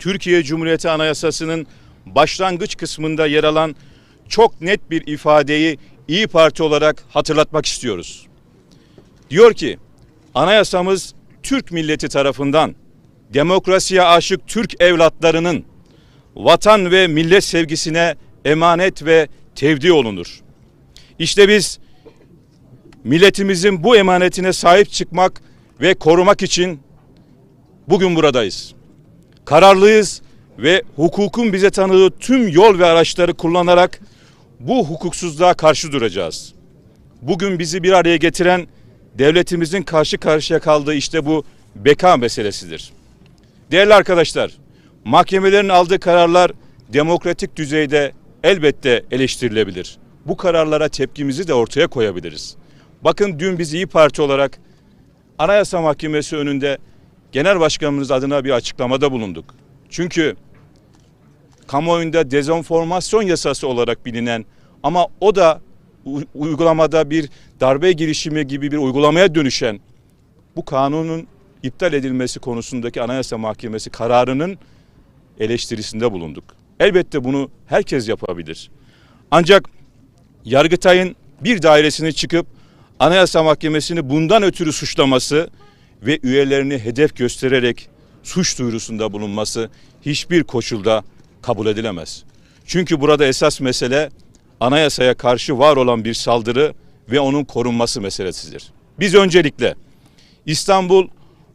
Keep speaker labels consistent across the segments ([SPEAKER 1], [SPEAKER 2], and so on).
[SPEAKER 1] Türkiye Cumhuriyeti Anayasası'nın başlangıç kısmında yer alan çok net bir ifadeyi İyi Parti olarak hatırlatmak istiyoruz. Diyor ki anayasamız Türk milleti tarafından demokrasiye aşık Türk evlatlarının vatan ve millet sevgisine emanet ve tevdi olunur. İşte biz milletimizin bu emanetine sahip çıkmak ve korumak için bugün buradayız. Kararlıyız ve hukukun bize tanıdığı tüm yol ve araçları kullanarak bu hukuksuzluğa karşı duracağız. Bugün bizi bir araya getiren devletimizin karşı karşıya kaldığı işte bu beka meselesidir. Değerli arkadaşlar, mahkemelerin aldığı kararlar demokratik düzeyde elbette eleştirilebilir. Bu kararlara tepkimizi de ortaya koyabiliriz. Bakın dün biz İyi Parti olarak Anayasa Mahkemesi önünde Genel Başkanımız adına bir açıklamada bulunduk. Çünkü kamuoyunda dezenformasyon yasası olarak bilinen ama o da uygulamada bir darbe girişimi gibi bir uygulamaya dönüşen bu kanunun iptal edilmesi konusundaki Anayasa Mahkemesi kararının eleştirisinde bulunduk. Elbette bunu herkes yapabilir. Ancak Yargıtay'ın bir dairesini çıkıp Anayasa Mahkemesi'ni bundan ötürü suçlaması ve üyelerini hedef göstererek suç duyurusunda bulunması hiçbir koşulda kabul edilemez. Çünkü burada esas mesele anayasaya karşı var olan bir saldırı ve onun korunması meselesidir. Biz öncelikle İstanbul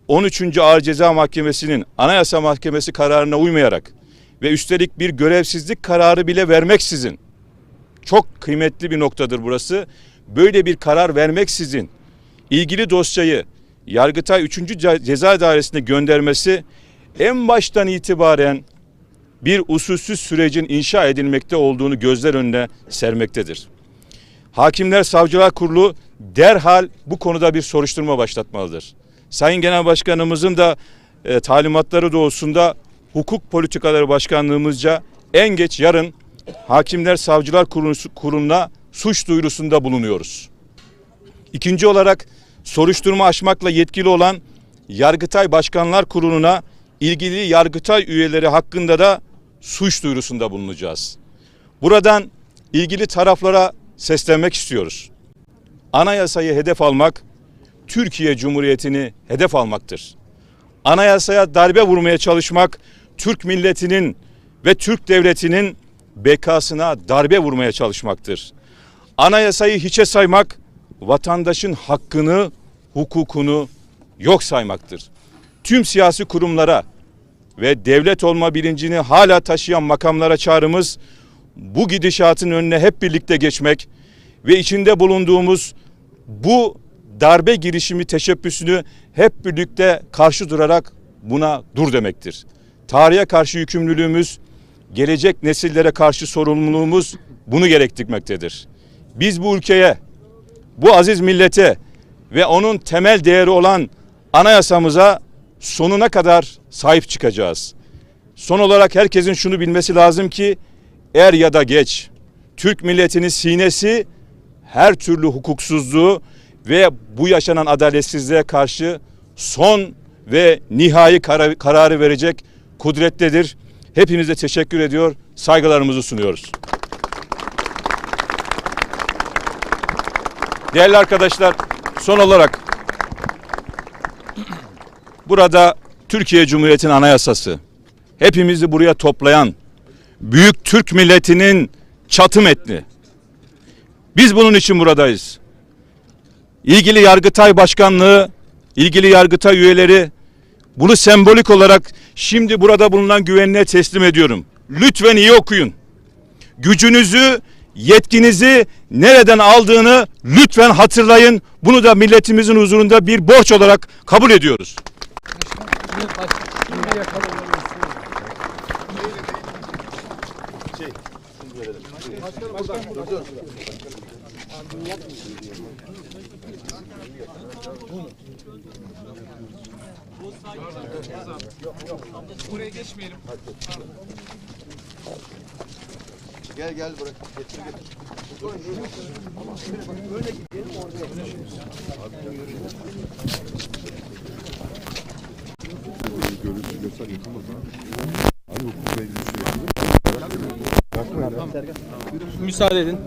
[SPEAKER 1] 13. Ağır Ceza Mahkemesi'nin Anayasa Mahkemesi kararına uymayarak ve üstelik bir görevsizlik kararı bile vermeksizin çok kıymetli bir noktadır burası. Böyle bir karar vermeksizin ilgili dosyayı Yargıtay 3. Ce- Ceza Dairesi'ne göndermesi en baştan itibaren bir usulsüz sürecin inşa edilmekte olduğunu gözler önüne sermektedir. Hakimler Savcılar Kurulu derhal bu konuda bir soruşturma başlatmalıdır. Sayın Genel Başkanımızın da e, talimatları doğrultusunda Hukuk Politikaları Başkanlığımızca en geç yarın Hakimler Savcılar Kurulu- Kurulu'na suç duyurusunda bulunuyoruz. İkinci olarak soruşturma açmakla yetkili olan Yargıtay Başkanlar Kurulu'na ilgili Yargıtay üyeleri hakkında da suç duyurusunda bulunacağız. Buradan ilgili taraflara seslenmek istiyoruz. Anayasayı hedef almak Türkiye Cumhuriyeti'ni hedef almaktır. Anayasaya darbe vurmaya çalışmak Türk milletinin ve Türk devletinin bekasına darbe vurmaya çalışmaktır. Anayasayı hiçe saymak vatandaşın hakkını, hukukunu yok saymaktır. Tüm siyasi kurumlara ve devlet olma bilincini hala taşıyan makamlara çağrımız bu gidişatın önüne hep birlikte geçmek ve içinde bulunduğumuz bu darbe girişimi teşebbüsünü hep birlikte karşı durarak buna dur demektir. Tarihe karşı yükümlülüğümüz, gelecek nesillere karşı sorumluluğumuz bunu gerektirmektedir. Biz bu ülkeye, bu aziz millete ve onun temel değeri olan anayasamıza sonuna kadar sahip çıkacağız. Son olarak herkesin şunu bilmesi lazım ki er ya da geç Türk milletinin sinesi her türlü hukuksuzluğu ve bu yaşanan adaletsizliğe karşı son ve nihai karar- kararı verecek kudrettedir. Hepinize teşekkür ediyor, saygılarımızı sunuyoruz. Değerli arkadaşlar, son olarak burada Türkiye Cumhuriyeti'nin anayasası, hepimizi buraya toplayan büyük Türk milletinin çatı metni. Biz bunun için buradayız. İlgili Yargıtay Başkanlığı, ilgili Yargıtay üyeleri bunu sembolik olarak şimdi burada bulunan güvenliğe teslim ediyorum. Lütfen iyi okuyun. Gücünüzü, yetkinizi nereden aldığını lütfen hatırlayın. Bunu da milletimizin huzurunda bir borç olarak kabul ediyoruz.
[SPEAKER 2] Gel gel bırak. Getir getir. Böyle gidelim orada.
[SPEAKER 3] Müsaade edin.